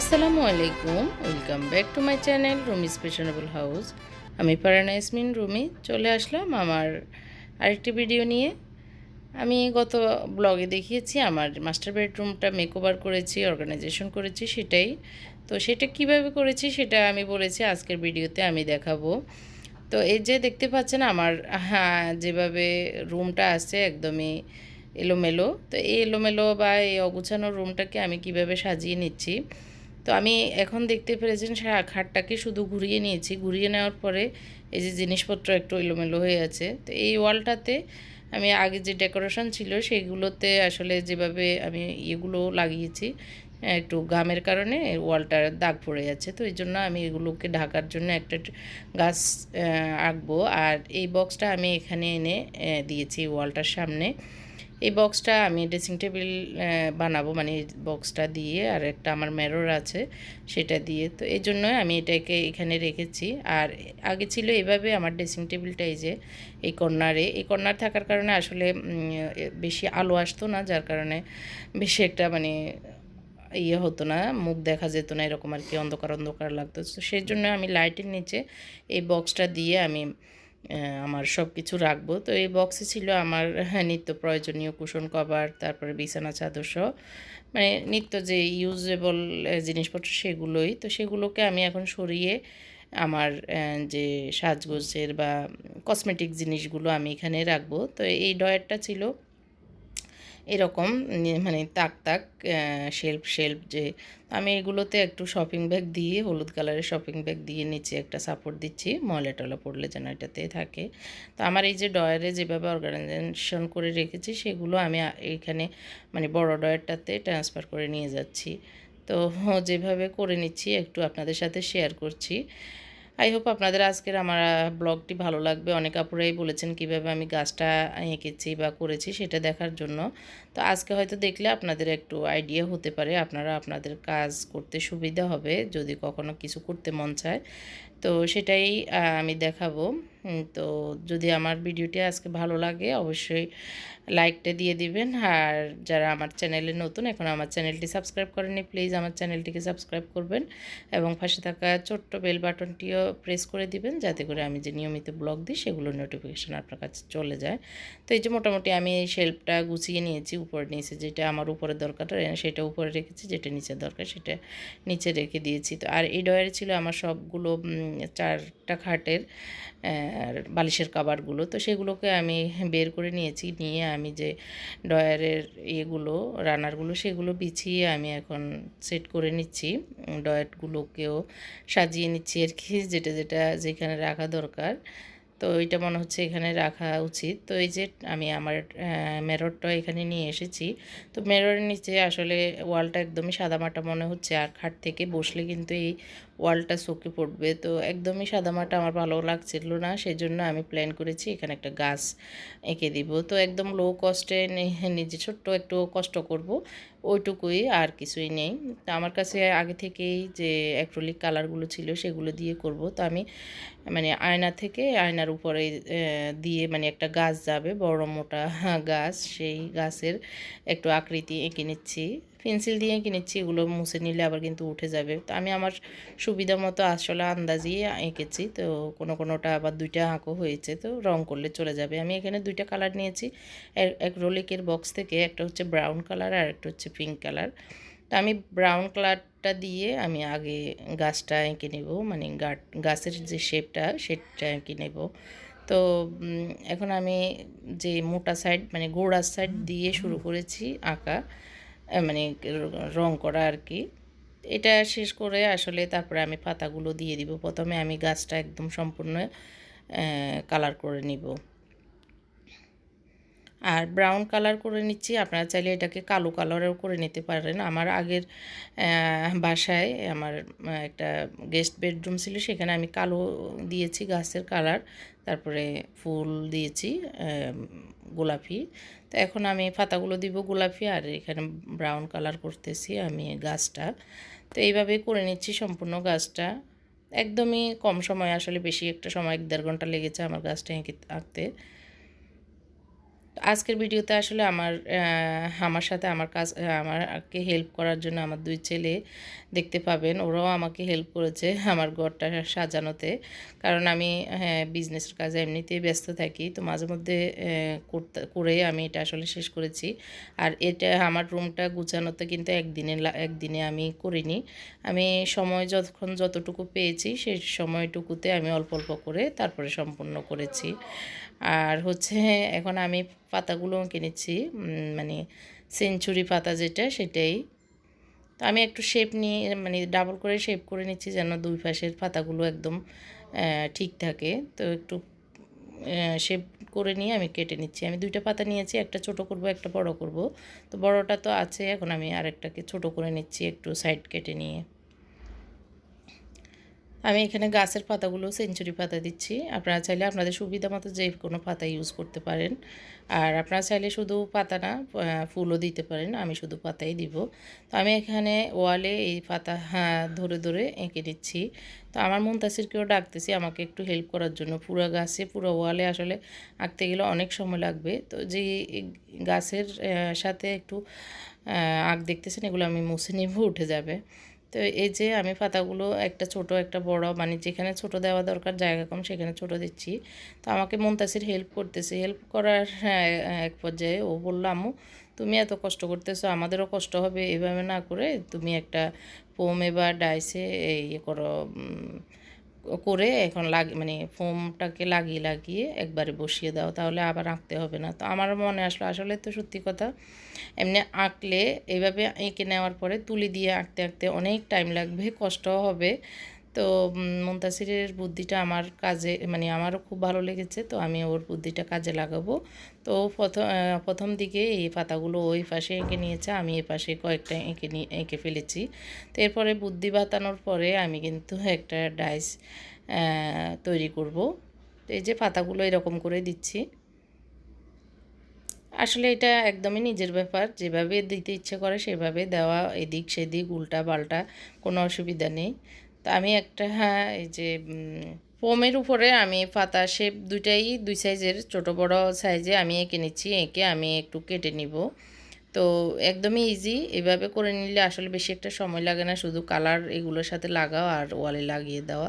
আসসালামু আলাইকুম welcome back to my channel Rumi স্পেশনেবল house আমি পারানা ইয়াসমিন, রুমি, চলে আসলাম আমার আরেকটি ভিডিও নিয়ে। আমি গত ব্লগে দেখিয়েছি, আমার মাস্টার বেডরুমটা মেকওভার করেছি অর্গানাইজেশন করেছি সেটাই। তো সেটা কীভাবে করেছি সেটা আমি বলেছি, আজকের ভিডিওতে আমি দেখাবো। তো এই যে দেখতে পাচ্ছেন আমার হ্যাঁ যেভাবে রুমটা আছে একদমই এলোমেলো। তো এই এলোমেলো বা এই অগুছানো রুমটাকে আমি কীভাবে সাজিয়ে নিচ্ছি? তো আমি এখন দেখতে পেরেছেন খাটটাকে শুধু ঘুরিয়ে নিয়েছি। ঘুরিয়ে নেওয়ার পরে এই যে জিনিসপত্র একটু এলোমেলো হয়ে আছে। তো এই ওয়ালটাতে আমি আগে যে ডেকোরেশন ছিল সেগুলোতে আসলে যেভাবে আমি ইয়েগুলো লাগিয়েছি একটু গামের কারণে ওয়ালটার দাগ পড়ে যাচ্ছে। তো এই জন্য আমি এগুলোকে ঢাকার জন্য একটা গাছ আঁকবো। আর এই বক্সটা আমি এখানে এনে দিয়েছি ওয়ালটার সামনে। এই বক্সটা আমি ড্রেসিং টেবিল বানাবো। মানে এই বক্সটা দিয়ে আর একটা আমার মেরর আছে, সেটা দিয়ে। তো এই জন্য আমি এটাকে এখানে রেখেছি। আর আগে ছিল এভাবে আমার ড্রেসিং টেবিলটা এই যে, এই কর্নারে। এই কর্নার থাকার কারণে আসলে বেশি আলো আসতো না। যার কারণে বেশি একটা মানে ইয়ে হতো না, মুখ দেখা যেত না, এরকম আর কি। অন্ধকার অন্ধকার লাগতো। তো সেই জন্য আমি লাইটের নিচে এই বক্সটা দিয়ে আমি আমার সব কিছু রাখব। তো এই বক্সে ছিল আমার হ্যাঁ, নিত্য প্রয়োজনীয় কুশন কভার তারপরে বিছানা চাদর সহ। মানে নিত্য যে ইউজেবল জিনিসপত্র সেগুলোই। তো সেগুলোকে আমি এখন সরিয়ে আমার যে সাজগোজের বা কসমেটিক জিনিসগুলো আমি এখানে রাখব। তো এই ডয়ারটা ছিল এরকম মানে তাক তাক শেল্ফ শেল্ফ যে আমি এগুলোতে একটু শপিং ব্যাগ দিয়ে, হলুদ কালারের শপিং ব্যাগ দিয়ে নিচে একটা সাপোর্ট দিচ্ছি ময়লা টলা পড়লে যেন এটাতে থাকে। তো আমার এই যে ডয়ারে যেভাবে অর্গানাইজেশন করে রেখেছি, সেগুলো আমি এইখানে মানে বড় ডয়ারটাতে ট্রান্সফার করে নিয়ে যাচ্ছি। তো যেভাবে করে নিচ্ছি, একটু আপনাদের সাথে শেয়ার করছি। আই হোপ আপনাদের আজকের আমার ব্লগটি ভালো লাগবে। অনেক আপুরাই বলেছেন কীভাবে আমি গাছটা এঁকেছি বা করেছি সেটা দেখার জন্য। তো আজকে হয়তো দেখলে আপনাদের একটু আইডিয়া হতে পারে। আপনারা আপনাদের কাজ করতে সুবিধা হবে। যদি কখনো কিছু করতে মন চায়। তো সেটাই আমি দেখাবো। তো যদি আমার ভিডিওটি আজকে ভালো লাগে, অবশ্যই লাইকটা দিয়ে দিবেন। আর যারা আমার চ্যানেলে নতুন, এখন আমার চ্যানেলটি সাবস্ক্রাইব করেনি প্লিজ আমার চ্যানেলটিকে সাবস্ক্রাইব করবেন এবং পাশে থাকা ছোট্ট বেল বাটনটিও প্রেস করে দিবেন, যাতে করে আমি যে নিয়মিত ব্লগ দিই সেগুলোর নোটিফিকেশান আপনার কাছে চলে যায়। তো এই যে মোটামুটি আমি এই শেল্ফটা গুছিয়ে নিয়েছি, উপরে নিচে যেটা আমার উপরে দরকার, সেটা উপরে রেখেছি, যেটা নিচে দরকার, সেটা নিচে রেখে দিয়েছি। তো আর এই ডয়ারে ছিল আমার সবগুলো চারটা খাটের, আর বালিশের কাবারগুলো। তো সেগুলোকে আমি বের করে নিয়েছি, নিয়ে আমি যে ডয়ারের ইয়েগুলো, রানারগুলো, সেগুলো বিছিয়ে আমি এখন সেট করে নিচ্ছি। ডয়ারগুলোকেও সাজিয়ে নিচ্ছি আর কি, যেটা যেটা যেখানে রাখা দরকার। তো এটা মনে হচ্ছে এখানে রাখা উচিত। তো এই যে আমি আমার মেররটা এখানে নিয়ে এসেছি। তো মেররের নিচে আসলে ওয়ালটা একদমই সাদামাটা মনে হচ্ছে। আর খাট থেকে বসলে কিন্তু এই ওয়ালটা চোখে পড়বে। তো একদমই সাদামাটা আমার ভালো লাগছিল না সেই জন্য আমি প্ল্যান করেছি এখানে একটা গাছ এঁকে দিব। তো একদম লো কস্টে নিজে ছোট্ট একটু কষ্ট করব, ওইটুকুই আর কিছুই নেই। তো আমার কাছে আগে থেকেই যে অ্যাক্রোলিক কালারগুলো ছিল সেগুলো দিয়ে করব। তো আমি মানে আয়না থেকে আয়নার উপরে দিয়ে মানে একটা গাছ যাবে, বড় মোটা গাছ, সেই গাছের একটু আকৃতি এঁকে নিচ্ছি। পেন্সিল দিয়ে কিনেছি, এগুলো মুছে নিলে আবার কিন্তু উঠে যাবে। তো আমি আমার সুবিধা মতো আসলে আন্দাজই এঁকেছি, তো কোনো কোনোটা আবার দুইটা আঁকো হয়েছে, তো রং করলে চলে যাবে। আমি এখানে দুইটা কালার নিয়েছি এক- রোলিকের বক্স থেকে একটা হচ্ছে ব্রাউন কালার আর একটা হচ্ছে পিঙ্ক কালার। তো আমি ব্রাউন কালারটা দিয়ে আমি আগে গাছটা এঁকে নেব মানে গাছের যে শেপটা সেটা এঁকে নেব। তো এখন আমি যে মোটা সাইড মানে গোড়ার সাইড দিয়ে শুরু করেছি আঁকা মানে রং করা আর কি এটা শেষ করে আসলে তারপরে আমি পাতাগুলো দিয়ে দিব। প্রথমে আমি গাছটা একদম সম্পূর্ণ কালার করে নিব। আর ব্রাউন কালার করে নিচ্ছি। আপনারা চাইলে এটাকে কালো কালারও করে নিতে পারেন। আমার আগের বাসায় আমার একটা গেস্ট বেডরুম ছিল, সেখানে আমি কালো দিয়েছি গাছের কালার তারপরে ফুল দিয়েছি গোলাপি। তো এখন আমি পাতাগুলো দিব গোলাপি, আর এখানে ব্রাউন কালার করতেছি আমি গাছটা। তো এইভাবে করে নিচ্ছি সম্পূর্ণ গাছটা। একদমই কম সময়, আসলে বেশি একটা সময়, এক দেড় ঘণ্টা লেগেছে আমার গাছটা এঁকে আঁকতে। আজকের ভিডিওতে আসলে আমার আমার সাথে আমার কাজ আমারকে হেল্প করার জন্য আমার দুই ছেলে দেখতে পাবেন। ওরাও আমাকে হেল্প করেছে আমার ঘরটা সাজানোতে। কারণ আমি হ্যাঁ বিজনেসের কাজে এমনিতেই ব্যস্ত থাকি। তো মাঝে মধ্যে করে আমি এটা আসলে শেষ করেছি। আর এটা আমার রুমটা গুছানোতে কিন্তু একদিনে একদিনে আমি করিনি। আমি সময় যতক্ষণ যতটুকু পেয়েছি, সেই সময়টুকুতে আমি অল্প অল্প করে তারপরে সম্পূর্ণ করেছি। আর হচ্ছে এখন আমি পাতাগুলো কিনেছি মানে সেঞ্চুরি পাতা যেটা সেটাই। তো আমি একটু শেপ নিয়ে মানে ডাবল করে শেপ করে নিচ্ছি যেন দুই পাশের পাতাগুলো একদম ঠিক থাকে। তো একটু শেপ করে নিয়ে আমি কেটে নিচ্ছি। আমি দুইটা পাতা নিয়েছি, একটা ছোট করব, একটা বড় করব। তো বড়টা তো আছে, এখন আমি আরেকটাকে ছোট করে নিচ্ছি একটু সাইড কেটে নিয়ে। আমি এখানে গাছের পাতাগুলো সেঞ্চুরি পাতা দিচ্ছি। আপনারা চাইলে আপনাদের সুবিধা মতো যে কোনো পাতা ইউজ করতে পারেন। আর আপনারা চাইলে শুধু পাতা না ফুলও দিতে পারেন। আমি শুধু পাতাই দিব। তো আমি এখানে ওয়ালে এই পাতা হ্যাঁ, ধরে ধরে এঁকে নিচ্ছি। তো আমার মুন্তাসিরকেও ডাকতেছি আমাকে একটু হেল্প করার জন্য। পুরো গাছে পুরো ওয়ালে আসলে আঁকতে গেলে অনেক সময় লাগবে। তো যে গাছের সাথে একটু আঁক দেখতেছেন এগুলো আমি মুছে নিব উঠে যাবে। তো এই যে আমি পাতাগুলো একটা ছোট একটা বড় মানে যেখানে ছোট দেওয়া দরকার জায়গা কম সেখানে ছোট দিচ্ছি। তো আমাকে মুনতাসির হেল্প করতেছে। হেল্প করার হ্যাঁ, এক পর্যায়ে ও বলল আম্মু তুমি এত কষ্ট করতেছো আমাদেরও কষ্ট হবে। এভাবে না করে তুমি একটা পোমে বা ডাইসে এই ইয়ে করো করে এখন লাগ মানে ফোমটাকে লাগিয়ে লাগিয়ে একবারে বসিয়ে দাও, তাহলে আবার আঁকতে হবে না। তো আমার মনে আসলো, আসলে তো সত্যি কথা, এমনি আঁকলে এইভাবে এঁকে নেওয়ার পরে তুলি দিয়ে আঁকতে আঁকতে অনেক টাইম লাগবে, কষ্টও হবে। তো মুনতাসিরের বুদ্ধিটা আমার কাজে মানে আমারও খুব ভালো লেগেছে, তো আমি ওর বুদ্ধিটা কাজে লাগাবো। তো প্রথম প্রথম দিকে এই পাতাগুলো ওই পাশে এঁকে নিয়েছে, আমি এই পাশে কয়েকটা এঁকে নিয়ে এঁকে ফেলেছি। তো এরপরে বুদ্ধি বাতানোর পরে আমি কিন্তু একটা ডাইস তৈরি করব। এই যে পাতাগুলো এরকম করে দিচ্ছি। আসলে এটা একদমই নিজের ব্যাপার, যেভাবে দিতে ইচ্ছে করে সেভাবে দেওয়া, এদিক সেদিক উল্টা পাল্টা কোনো অসুবিধা নেই। তো আমি একটা হ্যাঁ এই যে ফোমের উপরে আমি পাতা শেপ দুইটাই, দুই সাইজের ছোট বড় সাইজে আমি এঁকে নিচ্ছি, এঁকে আমি একটু কেটে নিব। তো একদমই ইজি এভাবে করে নিলে আসলে বেশি একটা সময় লাগে না, শুধু কালার এগুলোর সাথে লাগাও আর ওয়ালে লাগিয়ে দেওয়া।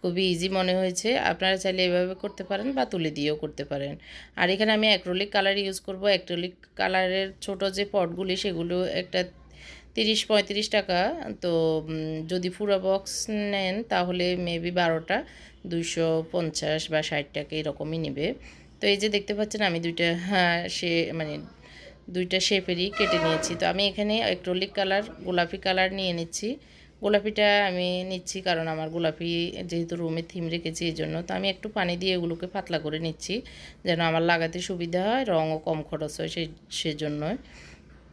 খুবই ইজি মনে হয়েছে। আপনারা চাইলে এভাবে করতে পারেন বা তুলে দিয়েও করতে পারেন। আর এখানে আমি অ্যাক্রোলিক কালার ইউজ করব। অ্যাক্রোলিক কালারের ছোট যে পটগুলি সেগুলো একটা তিরিশ পঁয়ত্রিশ টাকা, তো যদি পুরো বক্স নেন তাহলে মেবি বারোটা, দুইশো পঞ্চাশ বা ষাট টাকা এরকমই নেবে। তো এই যে দেখতে পাচ্ছেন আমি দুইটা হ্যাঁ সে মানে দুইটা শেপেরই কেটে নিয়েছি। তো আমি এখানে অ্যাক্রোলিক কালার গোলাপি কালার নিয়ে নিচ্ছি। গোলাপিটা আমি নিচ্ছি কারণ আমার গোলাপি যেহেতু রুমে থিম রেখেছি এই জন্য তো আমি একটু পানি দিয়ে এগুলোকে পাতলা করে নিচ্ছি যেন আমার লাগাতে সুবিধা হয়, রঙও কম খরচ হয় সেই সেজন্যই।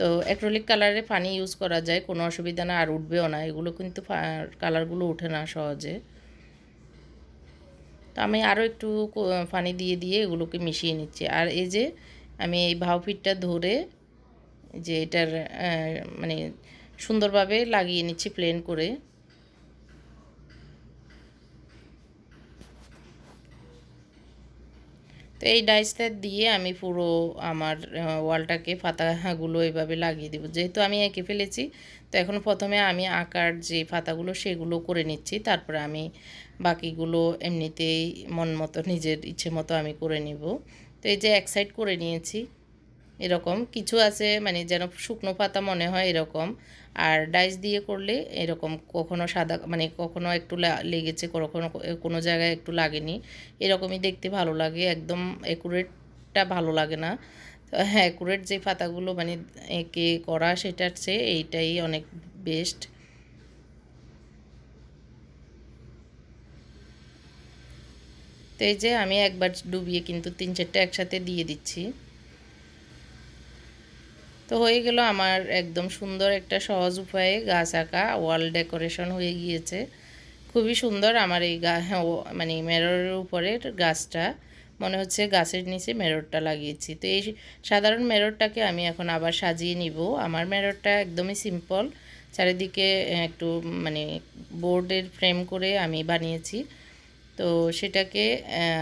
তো অ্যাক্রোলিক কালারে পানি ইউজ করা যায়, কোনো অসুবিধা না, আর উঠবেও না। এগুলো কিন্তু কালারগুলো ওঠে না সহজে। তো আমি আরও একটু পানি দিয়ে দিয়ে এগুলোকে মিশিয়ে নিচ্ছি। আর এই যে আমি এই ভাওপিটটা ধরে যে এটার মানে সুন্দরভাবে লাগিয়ে নিচ্ছি প্লেন করে। তো এই ডাইসটা দিয়ে আমি পুরো আমার ওয়ালটাকে, পাতাগুলো এইভাবে লাগিয়ে দেবো। যেহেতু আমি এঁকে ফেলেছি, তো এখন প্রথমে আমি আঁকার যে ফাতাগুলো সেগুলো করে নিচ্ছি। তারপরে আমি বাকিগুলো এমনিতেই মন মতো, নিজের ইচ্ছে মতো আমি করে নিব। তো এই যে এক সাইড করে নিয়েছি এরকম। কিছু আছে মানে যেন শুকনো পাতা মনে হয় এরকম। আর ডাইস দিয়ে করলে এরকম কখনো সাদা মানে কখনো একটু লেগেছে, কখনো কোনো জায়গায় একটু লাগেনি। এরকমই দেখতে ভালো লাগে, একদম অ্যাকুরেটটা ভালো লাগে না। হ্যাঁ অ্যাকুরেট যে পাতাগুলো মানে এঁকে করা সেটার চেয়ে এইটাই অনেক বেস্ট তো এই যে আমি একবার ডুবিয়ে কিন্তু তিন চারটে একসাথে দিয়ে দিচ্ছি। তো হয়ে গেল আমার একদম সুন্দর একটা সহজ উপায়ে গাছ আঁকা ওয়াল ডেকোরেশন হয়ে গিয়েছে। খুবই সুন্দর আমার এই গা হ্যাঁ, মানে মেররের উপরে গাছটা মনে হচ্ছে গাছের নিচে মেররটা লাগিয়েছি। তো এই সাধারণ মেররটাকে আমি এখন আবার সাজিয়ে নিব। আমার মেররটা একদমই সিম্পল চারিদিকে একটু মানে বোর্ডের ফ্রেম করে আমি বানিয়েছি। তো সেটাকে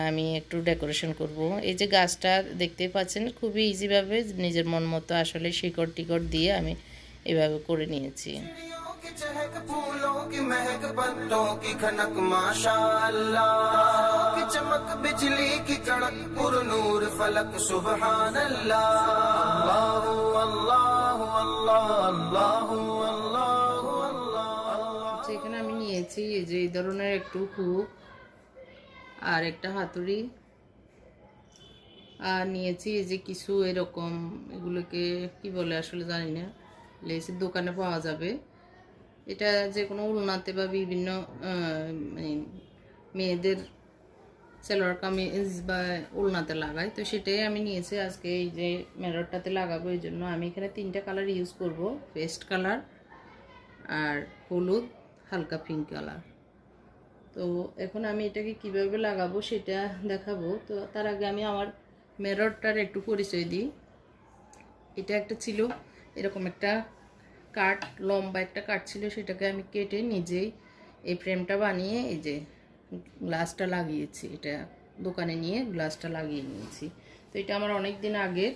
আমি একটু ডেকোরেশন করব। এই যে গাছটা দেখতে পাচ্ছেন খুবই ইজিভাবে নিজের মন মতো আসলে শিকড় টিকট দিয়ে আমি এভাবে করে নিয়েছি। এখানে আমি নিয়েছি এই যে এই ধরনের একটু খুব আর একটা হাতুড়ি। আর নিয়েছি এই যে কিছু এরকম এগুলোকে, কি বলে আসলে জানি না। লেসের দোকানে পাওয়া যাবে। এটা যে কোনো উলনাতে বা বিভিন্ন মানে মেয়েদের সেলোয়ার কামিজ বা উলনাতে লাগাই। তো সেটাই আমি নিয়েছি। আজকে এই যে মেররটাতে লাগাবো, এই জন্য আমি এখানে তিনটা কালার ইউজ করব। পেস্ট কালার আর হলুদ, হালকা পিঙ্ক কালার তো এখন আমি এটাকে কীভাবে লাগাবো সেটা দেখাবো। তো তার আগে আমি আমার মেররটার একটু পরিচয় দিই। এটা একটা ছিল এরকম একটা কাঠ, লম্বা একটা কাঠ ছিল, সেটাকে আমি কেটে নিজেই এই ফ্রেমটা বানিয়ে এই যে গ্লাসটা লাগিয়েছি, এটা দোকানে নিয়ে গ্লাসটা লাগিয়ে নিয়েছি। তো এটা আমার অনেক দিন আগের।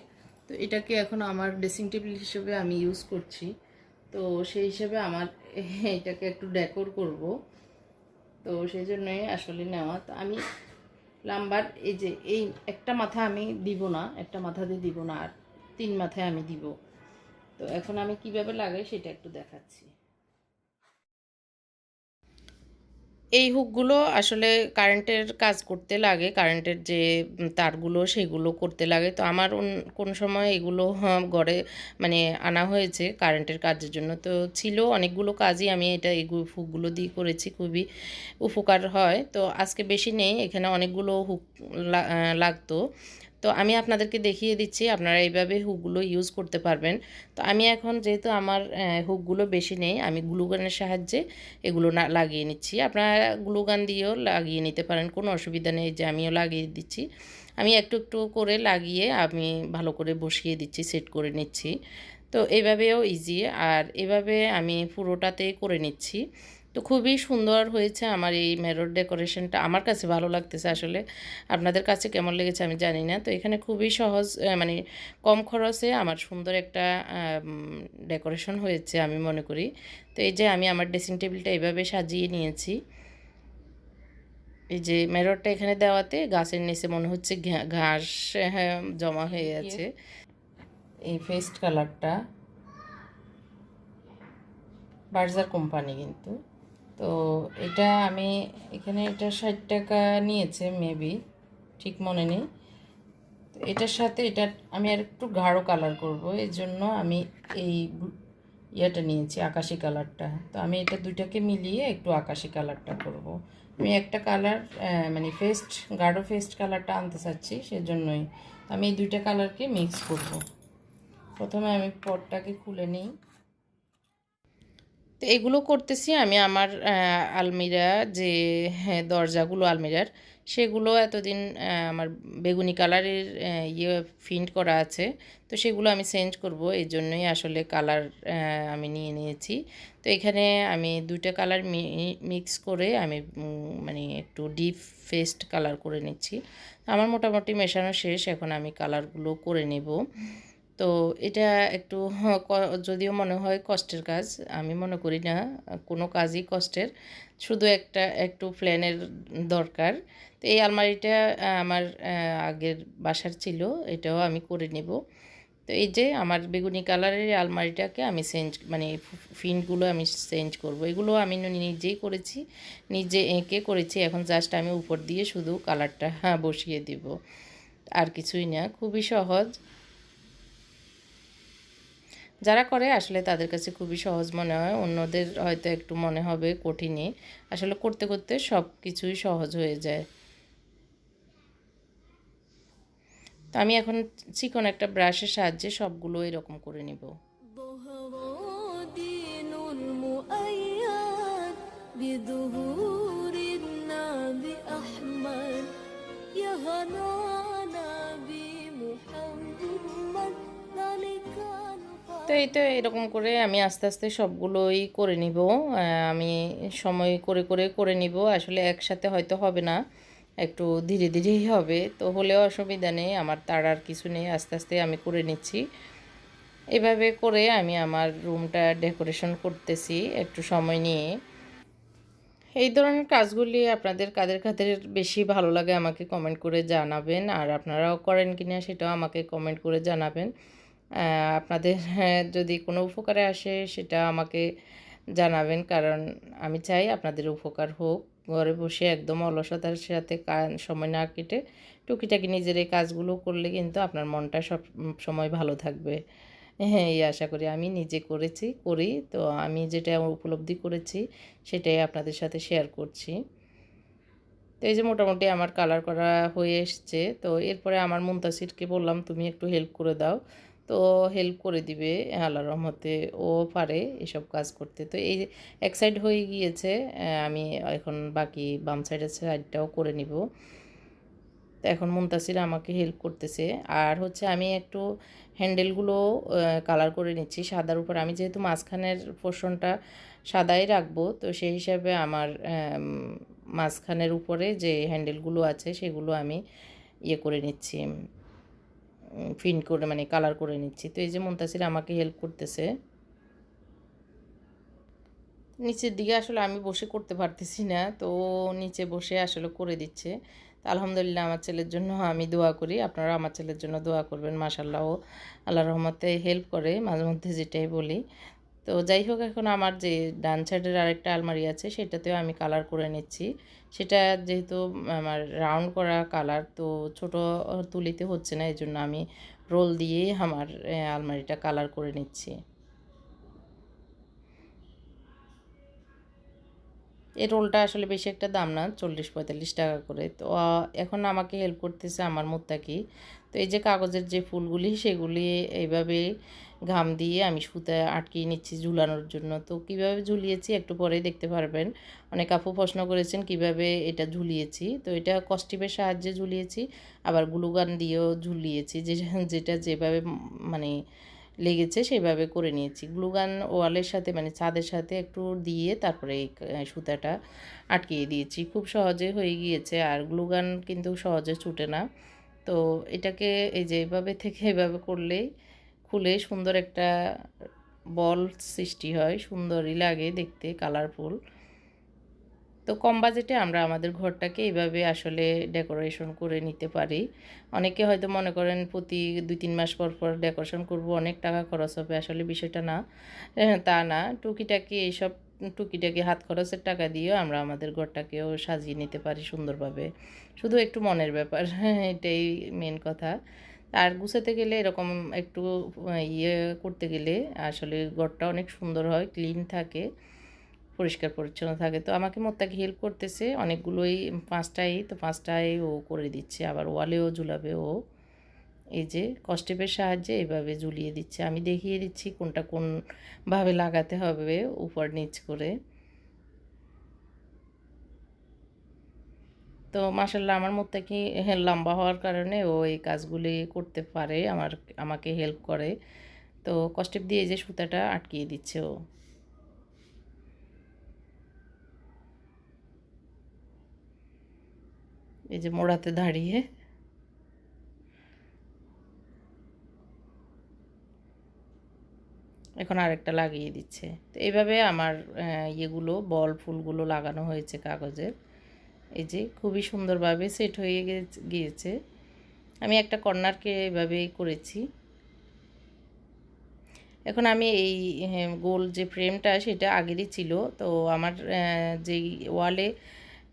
তো এটাকে এখন আমার ড্রেসিং টেবিল হিসেবে আমি ইউজ করছি। তো সেই হিসেবে আমার এটাকে একটু ডেকোর করব। তো সেই জন্যই আসলে নেওয়া। তো আমি লাম্বার এই যে এই একটা মাথা আমি দিব না, একটা মাথা দিয়ে দিব না, আর তিন মাথায় আমি দিব। তো এখন আমি কীভাবে লাগাই সেটা একটু দেখাচ্ছি। এই হুকগুলো আসলে কারেন্টের কাজ করতে লাগে কারেন্টের যে তারগুলো সেগুলো করতে লাগে। তো আমার কোন সময় এগুলো গড়ে ঘরে মানে আনা হয়েছে কারেন্টের কাজের জন্য। তো ছিল অনেকগুলো কাজই আমি এটা এই হুকগুলো দিয়ে করেছি, খুবই উপকার হয়। তো আজকে বেশি নেই, এখানে অনেকগুলো হুক লাগতো। তো আমি আপনাদেরকে দেখিয়ে দিচ্ছি, আপনারা এইভাবে হুকগুলো ইউজ করতে পারবেন। তো আমি এখন যেহেতু আমার হুকগুলো বেশি নেই, আমি গ্লুগানের সাহায্যে এগুলো না লাগিয়ে নিচ্ছি। আপনারা গ্লুগান দিয়েও লাগিয়ে নিতে পারেন, কোনো অসুবিধা নেই যে আমিও লাগিয়ে দিচ্ছি। আমি একটু একটু করে লাগিয়ে আমি ভালো করে বসিয়ে দিচ্ছি, সেট করে নিচ্ছি। তো এইভাবেও ইজি আর এভাবে আমি পুরোটাতে করে নিচ্ছি। তো খুবই সুন্দর হয়েছে আমার এই মেরর ডেকোরেশনটা। আমার কাছে ভালো লাগতেছে আসলে। আপনাদের কাছে কেমন লেগেছে আমি জানি না। তো এখানে খুবই সহজ মানে কম খরচে আমার সুন্দর একটা ডেকোরেশন হয়েছে আমি মনে করি। তো এই যে আমি আমার ড্রেসিং টেবিলটা এইভাবে সাজিয়ে নিয়েছি। এই যে মেররটা এখানে দেওয়াতে গাছের নিচে মনে হচ্ছে ঘাস হ্যাঁ, জমা হয়ে আছে। এই ফেস্ট কালারটা। বার্জার কোম্পানি কিন্তু। তো এটা আমি এখানে এটা ষাট টাকা নিয়েছে মেবি ঠিক মনে নেই। তো এটার সাথে এটা আমি আর একটু গাঢ় কালার করব, এর জন্য আমি এই ইয়েটা নিয়েছি, আকাশি কালারটা তো আমি এটা দুইটাকে মিলিয়ে একটু আকাশি কালারটা করব। আমি একটা কালার মানে ফেস্ট গাঢ় ফেস্ট কালারটা আনতে চাচ্ছি, সেজন্যই। আমি এই দুইটা কালারকে মিক্স করব। প্রথমে আমি পটটাকে খুলে নিই। তো এগুলো করতেছি আমি আমার আলমিরা যে হ্যাঁ, দরজাগুলো আলমিরার সেগুলো এতদিন আমার বেগুনি কালারের ইয়ে ফিন্ট করা আছে। তো সেগুলো আমি চেঞ্জ করব এই জন্যই আসলে কালার আমি নিয়ে নিয়েছি। তো এখানে আমি দুইটা কালার মিক্স করে আমি মানে একটু ডিপ ফেস্ট কালার করে নিচ্ছি। আমার মোটামুটি মেশানো শেষ এখন আমি কালারগুলো করে নেব। তো এটা একটু যদিও মনে হয় কষ্টের কাজ, আমি মনে করি না, কোনো কাজই কষ্টের, শুধু একটা, একটু প্ল্যানের দরকার। তো এই আলমারিটা আমার আগের বাসার ছিল, এটাও আমি করে নেব। তো এই যে আমার বেগুনি কালারের আলমারিটাকে আমি চেঞ্জ মানে ফিনগুলো আমি চেঞ্জ করব। এগুলো আমি নিজেই করেছি, নিজে এঁকে করেছি, এখন জাস্ট আমি উপর দিয়ে শুধু কালারটা হ্যাঁ বসিয়ে দিব। আর কিছুই না, খুবই সহজ। যারা করে আসলে তাদের কাছে খুবই সহজ মনে হয় অন্যদের হয়তো একটু মনে হবে কঠিনই আসলে করতে করতে সব কিছুই সহজ হয়ে যায় তো আমি এখন চিকন একটা ব্রাশের সাহায্যে সবগুলো এরকম করে নিব ظهر دين المؤيد بظهور النبي أحمد يا هنانا بمحمد ذلك الفضل তো এই তো এরকম করে আমি আস্তে আস্তে সবগুলোই করে নিব। আমি সময় করে করে করে নিব। আসলে একসাথে হয়তো হবে না, একটু ধীরে ধীরেই হবে। তো হলেও অসুবিধা নেই, আমার তাড়ার কিছু নেই, আস্তে আস্তে আমি করে নিচ্ছি। এভাবে করে আমি আমার রুমটা ডেকোরেশন করতেছি একটু সময় নিয়ে। এই ধরনের কাজগুলি আপনাদের কাদের কাদের বেশি ভালো লাগে আমাকে কমেন্ট করে জানাবেন, আর আপনারাও করেন কিনা সেটাও আমাকে কমেন্ট করে জানাবেন। আপনাদের হ্যাঁ, যদি কোনো উপকারে আসে সেটা আমাকে জানাবেন। কারণ আমি চাই আপনাদের উপকার হোক। ঘরে বসে একদম অলসতার সাথে সময় না কেটে টুকিটাকি নিজের এই কাজগুলো করলে কিন্তু আপনার মনটা সব সময় ভালো থাকবে। হ্যাঁ এই আশা করি আমি নিজে করেছি করি। তো আমি যেটা উপলব্ধি করেছি সেটাই আপনাদের সাথে শেয়ার করছি। তো এই যে মোটামুটি আমার কালার করা হয়ে এসছে। তো এরপরে আমার মুন্তাসিরকে বললাম তুমি একটু হেল্প করে দাও। তো হেল্প করে দিবে আল্লাহ রহমতে। ও পারে এসব কাজ করতে। তো এই এক সাইড হয়ে গিয়েছে আমি এখন বাকি বাম সাইডের সাইডটাও করে নিব। তো এখন মুমতাসির আমাকে হেল্প করতেছে। আর হচ্ছে আমি একটু হ্যান্ডেলগুলো কালার করে নিচ্ছি সাদার উপর। আমি যেহেতু মাঝখানের পোর্শনটা সাদাই রাখব, তো সেই হিসাবে আমার মাঝখানের উপরে যে হ্যান্ডেলগুলো আছে সেগুলো আমি ইয়ে করে নিচ্ছি। ফিন করে মানে কালার করে নিচ্ছি। তো এই যে মুন্তাসির আমাকে হেল্প করতেছে। নিচের দিকে আসলে আমি বসে করতে পারতেছি না, তো নিচে বসে আসলে করে দিচ্ছে। তো আলহামদুলিল্লাহ আমার ছেলের জন্য আমি দোয়া করি। আপনারা আমার ছেলের জন্য দোয়া করবেন মাসাল্লাহ আল্লাহ রহমতে হেল্প করে, মাঝে মধ্যে যেটাই বলি। তো যাই হোক, এখন আমার যে ডান সাইডের আরেকটা আলমারি আছে, সেটাতেও আমি কালার করে নিচ্ছি। সেটা যেহেতু আমার রাউন্ড করা কালার তো ছোট তুলিতে হচ্ছে না এই জন্য আমি রোল দিয়েই আমার আলমারিটা কালার করে নিচ্ছি। এই রোলটা আসলে বেশি একটা দাম না, চল্লিশ পঁয়তাল্লিশ টাকা করে। তো এখন আমাকে হেল্প করতেছে আমার মুত্তাকি। তো এই যে কাগজের যে ফুলগুলি, সেগুলি এইভাবে ঘাম দিয়ে আমি সুতায় আটকিয়ে নিচ্ছি ঝুলানোর জন্য। তো কীভাবে ঝুলিয়েছি একটু পরেই দেখতে পারবেন। অনেক আপু প্রশ্ন করেছেন, কীভাবে এটা ঝুলিয়েছি? তো এটা কস্টিপের সাহায্যে ঝুলিয়েছি, আবার গ্লুগান দিয়েও ঝুলিয়েছি। যে যেটা যেভাবে মানে লেগেছে সেইভাবে করে নিয়েছি। গ্লুগান ওয়ালের সাথে মানে ছাদের সাথে একটু দিয়ে তারপরে এই সুতাটা আটকিয়ে দিয়েছি। খুব সহজে হয়ে গিয়েছে, আর গ্লুগান কিন্তু সহজে ছুটে না। তো এটাকে এই যে এভাবে থেকে এভাবে করলেই খুলে সুন্দর একটা বল সৃষ্টি হয় সুন্দরই লাগে দেখতে কালারফুল তো কম বাজেটে আমরা আমাদের ঘরটাকে এইভাবে আসলে ডেকোরেশন করে নিতে পারি। অনেকে হয়তো মনে করেন প্রতি দুই তিন মাস পর পর ডেকোরেশন করব অনেক টাকা খরচ হবে আসলে বিষয়টা না। হ্যাঁ, তা না। টুকিটাকি এইসব টুকিটাকি হাত খরচের টাকা দিয়েও আমরা আমাদের ঘরটাকেও সাজিয়ে নিতে পারি সুন্দরভাবে। শুধু একটু মনের ব্যাপার এটাই মেন কথা। আর গুছাতে গেলে এরকম একটু ইয়ে করতে গেলে আসলে ঘরটা অনেক সুন্দর হয়, ক্লিন থাকে, পরিষ্কার পরিচ্ছন্ন থাকে। তো আমাকে মোত্তাকে হেল্প করতেছে, অনেকগুলোই পাঁচটাই, তো পাঁচটাই ও করে দিচ্ছে। আবার ওয়ালেও ঝুলাবে ও। এই যে কস্টেপের সাহায্যে এভাবে ঝুলিয়ে দিচ্ছে। আমি দেখিয়ে দিচ্ছি কোনটা কোনভাবে লাগাতে হবে উপর নিচ করে। তো মাসাল্লাহ আমার মধ্যে কি লম্বা হওয়ার কারণে ও এই কাজগুলি করতে পারে, আমার, আমাকে হেল্প করে। তো কস্টেপ দিয়ে যে সুতাটা আটকিয়ে দিচ্ছে ও। এই যে মোড়াতে দাঁড়িয়ে। এখন আরেকটা লাগিয়ে দিচ্ছে। তো এইভাবে আমার ইয়েগুলো, বল ফুলগুলো লাগানো হয়েছে কাগজের এই যে খুবই সুন্দরভাবে সেট হয়ে গিয়েছে। আমি একটা কর্নারকে এভাবে করেছি। এখন আমি এই হ্যাঁ, গোল যে ফ্রেমটা সেটা আগেরই ছিল। তো আমার যেই ওয়ালে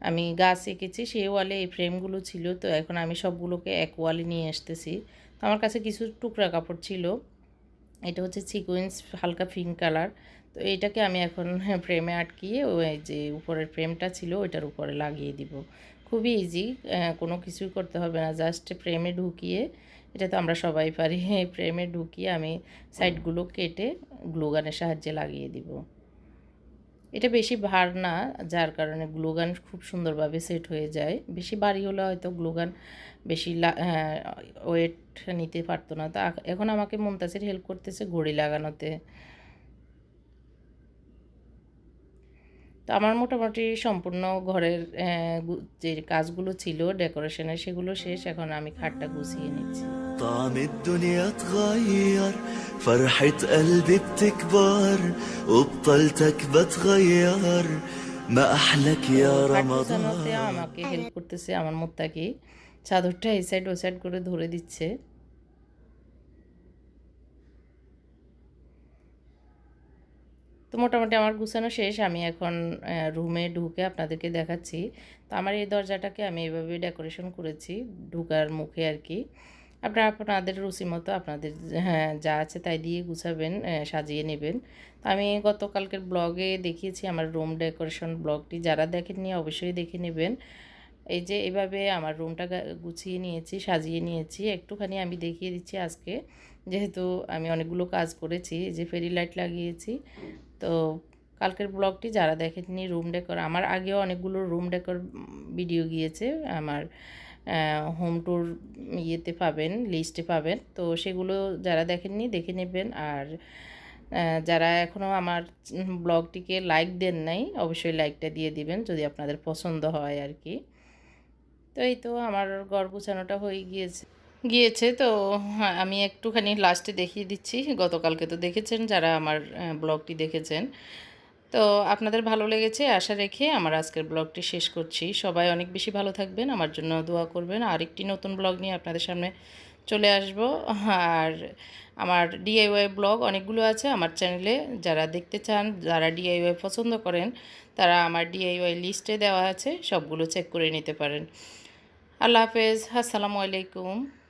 আমি গাছ এঁকেছি সেই ওয়ালে এই ফ্রেমগুলো ছিল। তো এখন আমি সবগুলোকে এক ওয়ালে নিয়ে আসতেছি। তো আমার কাছে কিছু টুকরা কাপড় ছিল। এটা হচ্ছে সিকোয়েন্স হালকা পিঙ্ক কালার তো এইটাকে আমি এখন ফ্রেমে আটকিয়ে ওই যে উপরের ফ্রেমটা ছিল ওইটার উপরে লাগিয়ে দিব। খুবই ইজি কোনো কিছুই করতে হবে না জাস্ট ফ্রেমে ঢুকিয়ে, এটা তো আমরা সবাই পারি ফ্রেমে ঢুকিয়ে আমি সাইডগুলো কেটে গ্লুগানের সাহায্যে লাগিয়ে দিব। এটা বেশি ভার না, যার কারণে গ্লুগান খুব সুন্দরভাবে সেট হয়ে যায়। বেশি বাড়ি হলে হয়তো গ্লুগান বেশি ওয়েট নিতে পারতো না। তো এখন আমাকে মুমতাজের হেল্প করতেছে ঘড়ি লাগানোতে। তো আমার মোটামুটি সম্পূর্ণ ঘরের আহ, গু- যে কাজগুলো ছিল ডেকোরেশনের সেগুলো শেষ এখন আমি খাটটা গুছিয়ে নিচ্ছি طعم الدنيا اتغير فرحة قلبي بتكبر وبطلتك بتغير ما أحلك يا খাট গুছানোতে رمضان আমাকে হেল্প করতেছে আমার মোত্তাকি চাদরটা এই সাইড ও সাইড করে ধরে দিচ্ছে তো মোটামুটি আমার গুছানো শেষ। আমি এখন রুমে ঢুকে আপনাদেরকে দেখাচ্ছি। তো আমার এই দরজাটাকে আমি এভাবে ডেকোরেশন করেছি, ঢুকার মুখে আর কি। আপনারা, আপনাদের রুচি মতো আপনাদের হ্যাঁ যা আছে তাই দিয়ে গুছাবেন সাজিয়ে নেবেন। তো আমি গতকালকের ব্লগে দেখিয়েছি আমার রুম ডেকোরেশন ব্লগটি। যারা দেখেননি অবশ্যই দেখে নেবেন। এই যে এভাবে আমার রুমটা গুছিয়ে নিয়েছি, সাজিয়ে নিয়েছি। একটুখানি আমি দেখিয়ে দিচ্ছি আজকে। যেহেতু আমি অনেকগুলো কাজ করেছি যে ফেরি লাইট লাগিয়েছি। তো কালকের ব্লগটি যারা দেখেননি রুম ডেকোর আমার আগেও অনেকগুলো রুম ডেকোর ভিডিও গিয়েছে, আমার হোম ট্যুর ইয়েতে পাবেন লিস্টে পাবেন, তো সেগুলো যারা দেখেননি দেখে নেবেন, আর যারা এখনও আমার ব্লগটিকে লাইক দেন নাই, অবশ্যই লাইকটা দিয়ে দিবেন যদি আপনাদের পছন্দ হয় আর কি। তো এই তো আমার ঘর গুছানোটা হয়ে গিয়েছে। গিয়েছে। তো হ্যাঁ, আমি একটুখানি লাস্টে দেখিয়ে দিচ্ছি। গতকালকে তো দেখেছেন যারা আমার ব্লগটি দেখেছেন। তো আপনাদের ভালো লেগেছে আশা রেখে আমার আজকের ব্লগটি শেষ করছি। সবাই অনেক বেশি ভালো থাকবেন আমার জন্য দোয়া করবেন। আরেকটি নতুন ব্লগ নিয়ে আপনাদের সামনে চলে আসব। আর আমার ডিআইওয়াই ব্লগ অনেকগুলো আছে। আমার চ্যানেলে যারা দেখতে চান যারা ডিআইওয়াই পছন্দ করেন তারা আমার ডিআইওয়াই লিস্টে দেওয়া আছে। সবগুলো চেক করে নিতে পারেন। আল্লাহ হাফেজ। আসসালামু আলাইকুম।